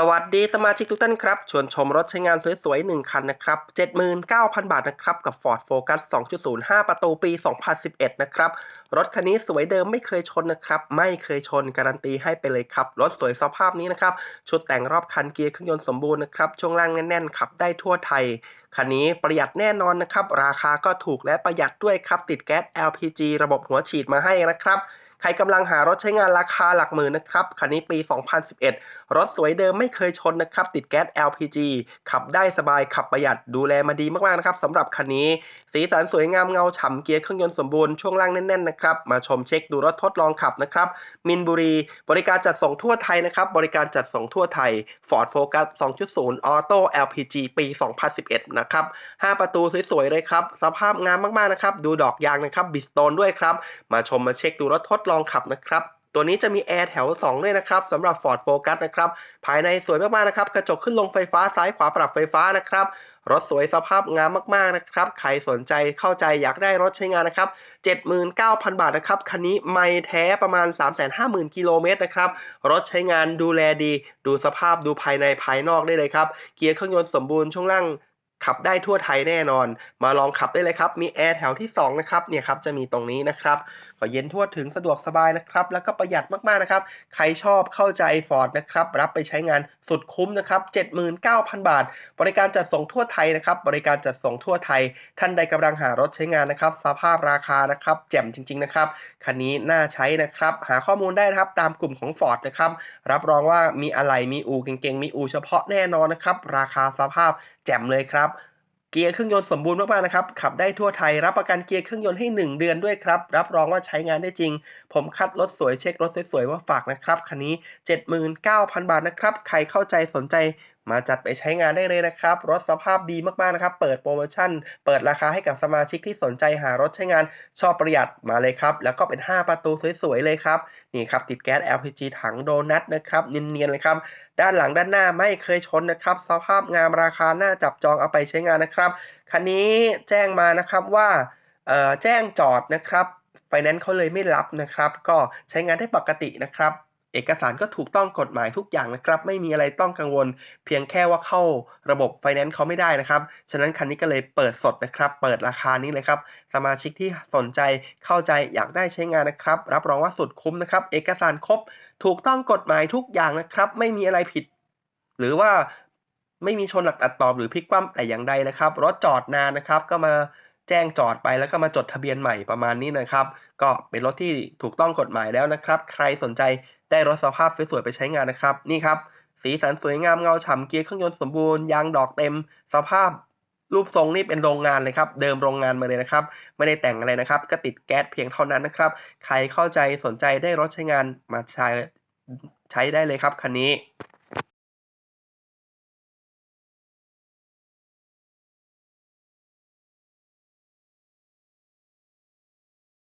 สวัสดีสมาชิกทุกท่านครับ ชวนชมรถใช้งานสวยๆ 1 คันนะครับ 79,000 บาทนะครับ กับ Ford Focus 2.0 5 ประตูปี 2011 นะครับ รถคันนี้สวยเดิมไม่เคยชนนะครับ ไม่เคยชนการันตีให้ไปเลยครับ รถสวยสภาพนี้นะครับ ชุดแต่งรอบคันเกียร์เครื่องยนต์สมบูรณ์นะครับ ช่วงล่างแน่นๆขับได้ทั่วไทย คันนี้ประหยัดแน่นอนนะครับ ราคาก็ถูกและประหยัดด้วยครับ ติดแก๊ส LPG ระบบหัวฉีดมาให้นะครับ ใครกำลังหารถใช้งานราคาหลักหมื่นนะครับ คันนี้ปี 2011 รถสวยเดิมไม่เคยชนนะครับ ติดแก๊ส LPG ขับได้สบายขับประหยัดดูแลมาดีมากๆนะครับสำหรับคันนี้ สีสันสวยงามเงาฉ่ำเกียร์เครื่องยนต์สมบูรณ์ช่วงล่างแน่นๆนะครับ มาชมเช็คดูรถทดลองขับนะครับมินบุรี บริการจัดส่งทั่วไทยนะครับ บริการจัดส่งทั่วไทย Ford Focus 2.0 Auto LPG ปี 2011 นะครับ 5 ประตูสวยๆเลยครับ สภาพงามมากๆนะครับ ดูดอกยางนะครับ บิสโตนด้วยครับ มาชมมาเช็คดูรถทดลองขับนะครับ ตัวนี้จะมีแอร์แถว 2 ด้วยนะครับสำหรับ Ford Focus นะครับ ภายในสวยมากๆนะครับ กระจกขึ้นลงไฟฟ้าซ้ายขวาปรับไฟฟ้านะครับ รถสวยสภาพงามมากๆนะครับ ใครสนใจเข้าใจอยากได้รถใช้งานนะครับ 79,000 บาทนะครับ คันนี้ไม่แท้ประมาณ 350,000 กิโลเมตรนะครับ รถใช้งานดูแลดี ดูสภาพดูภายในภายนอกได้เลยครับ เกียร์เครื่องยนต์สมบูรณ์ช่วงล่าง ขับได้ทั่วไทยแน่นอน มาลองขับได้เลยครับ มีแอร์แถวที่ 2 นะครับ เนี่ยครับ จะมีตรงนี้นะครับ ก็เย็นทั่วถึงสะดวกสบายนะครับ แล้วก็ประหยัดมากๆนะครับ ใครชอบเข้าใจ Ford นะครับ รับไปใช้งานสุดคุ้มนะครับ 79,000 บาท บริการจัดส่งทั่วไทยนะครับ บริการจัดส่งทั่วไทย ท่านใดกำลังหารถใช้งานนะครับ สภาพราคานะครับ แจ่มจริง ๆ นะครับ คันนี้น่าใช้นะครับ หาข้อมูลได้นะครับ ตามกลุ่มของ Ford นะครับ รับรองว่ามีอะไร มีอูเก่งๆ มีอูเฉพาะแน่นอนนะครับ ราคาสภาพแจ่มเลยครับ เกียร์เครื่องยนต์สมบูรณ์มากๆนะครับ ขับได้ทั่วไทย รับประกันเกียร์เครื่องยนต์ให้ 1 เดือนด้วยครับ รับรองว่าใช้งานได้จริง ผมคัดรถสวยเช็ครถสวยๆว่าฝากนะครับ คันนี้ 79,000 บาทนะครับ ใครเข้าใจสนใจ มาจัดไปใช้งานได้เลยนะครับ รถสภาพดีมากๆนะครับ เปิดโปรโมชั่น เปิดราคาให้กับสมาชิกที่สนใจหารถใช้งานชอบประหยัดมาเลยครับ แล้วก็เป็น 5 ประตูสวยๆเลยครับ นี่ครับติดแก๊ส LPG ถังโดนัทนะครับเนียนๆเลยครับ ด้านหลังด้านหน้าไม่เคยชนนะครับ สภาพงามราคาน่าจับจองเอาไปใช้งานนะครับ คันนี้แจ้งมานะครับว่าแจ้งจอดนะครับไฟแนนซ์เขาเลยไม่รับนะครับ ก็ใช้งานได้ปกตินะครับ อกสารก็ถูกต้องกฎหมายทุกอย่างนะครับ ไม่มีอะไรต้องกังวล เพียงแค่ว่าเข้าระบบไฟแนนซ์เขาไม่ได้นะครับ ฉะนั้นคันนี้ก็เลยเปิดสดนะครับ เปิดราคานี้เลยครับ สมาชิกที่สนใจเข้าใจอยากได้ใช้งานนะครับ รับรองว่าสุดคุ้มนะครับ เอกสารครบ ถูกต้องกฎหมายทุกอย่างนะครับ ไม่มีอะไรผิด หรือว่าไม่มีชนหลักตัดตอบหรือพลิกคว่ำแต่อย่างใดนะครับ รถจอดนานนะครับ ก็มา แจ้งจอดไปแล้วก็มาจดทะเบียนใหม่ประมาณนี้นะครับ ก็เป็นรถที่ถูกต้องกฎหมายแล้วนะครับ ใครสนใจได้รถสภาพสวยๆไปใช้งานนะครับ นี่ครับ สีสันสวยงามเงาฉ่ำเกียร์เครื่องยนต์สมบูรณ์ยางดอกเต็ม สภาพรูปทรงนี่เป็นโรงงานเลยครับเดิมโรงงานมาเลยนะครับ ไม่ได้แต่งอะไรนะครับ ก็ติดแก๊สเพียงเท่านั้นนะครับ ใครเข้าใจสนใจได้รถใช้งานมาใช้ใช้ได้เลยครับคันนี้